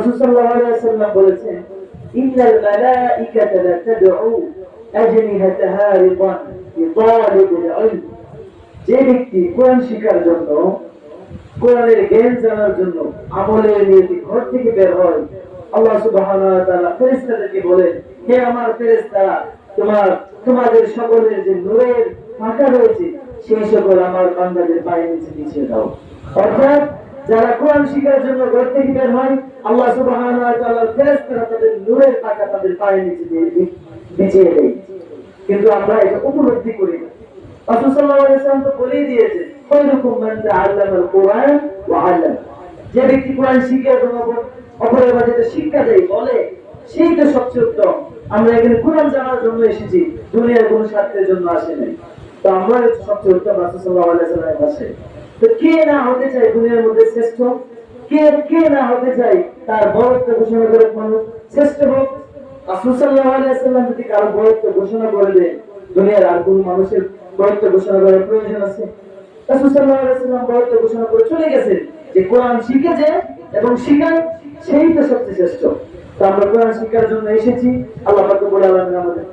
রাসূল সাল্লাল্লাহু আলাইহি বলেছেন, ইন্নাল লা তাদউ আজনিহাতাহা রিদান ইলম যে ব্যক্তি কোরআন জন্য, কোরআনের জ্ঞান জানার জন্য আমলের নিয়তি ঘর থেকে বের হয়, আল্লাহ সুবহানাহু ওয়া তাআলা ফেরেশতাদেরকে বলেন হে আমার ফেরেশতারা তোমার, তোমাদের সকলের যে নূরের ফাঁকা রয়েছে, সেই সকল আমার বান্দাদের পায়ে নিচে পিছিয়ে দাও। অর্থাৎ যারা কোরআন শিখার জন্য ঘর থেকে বের হয়, আল্লাহ তাদের নূরের ফাঁকা তাদের পায়ে নিচে দিয়ে দেয়। কিন্তু আমরা এটা উপলব্ধি করি না। শিক্ষা দেয়, বলে, সেই তো আমরা এখানে কোরআন জানার জন্য এসেছি, দুনিয়ার কোনো স্বার্থের জন্য আসে নাই। তো আমরা সবচেয়ে উত্তম রাসূল কে না হতে দুনিয়ার মধ্যে শ্রেষ্ঠ? কে কে না হতে তার বরত্ব ঘোষণা করে মানুষ শ্রেষ্ঠ হোক? যদি কারও বরত্ব ঘোষণা করে দেন, দুনিয়ার আর কোন মানুষের বরত্ব ঘোষণা করার প্রয়োজন আছে? বরত্ব ঘোষণা করে চলে গেছেন যে কোরআন শিখেছে এবং শিখান, সেই তো সবচেয়ে শ্রেষ্ঠ। তো আমরা কোরআন শিক্ষার জন্য এসেছি। আল্লাহ পাক আলামিন আমাদের।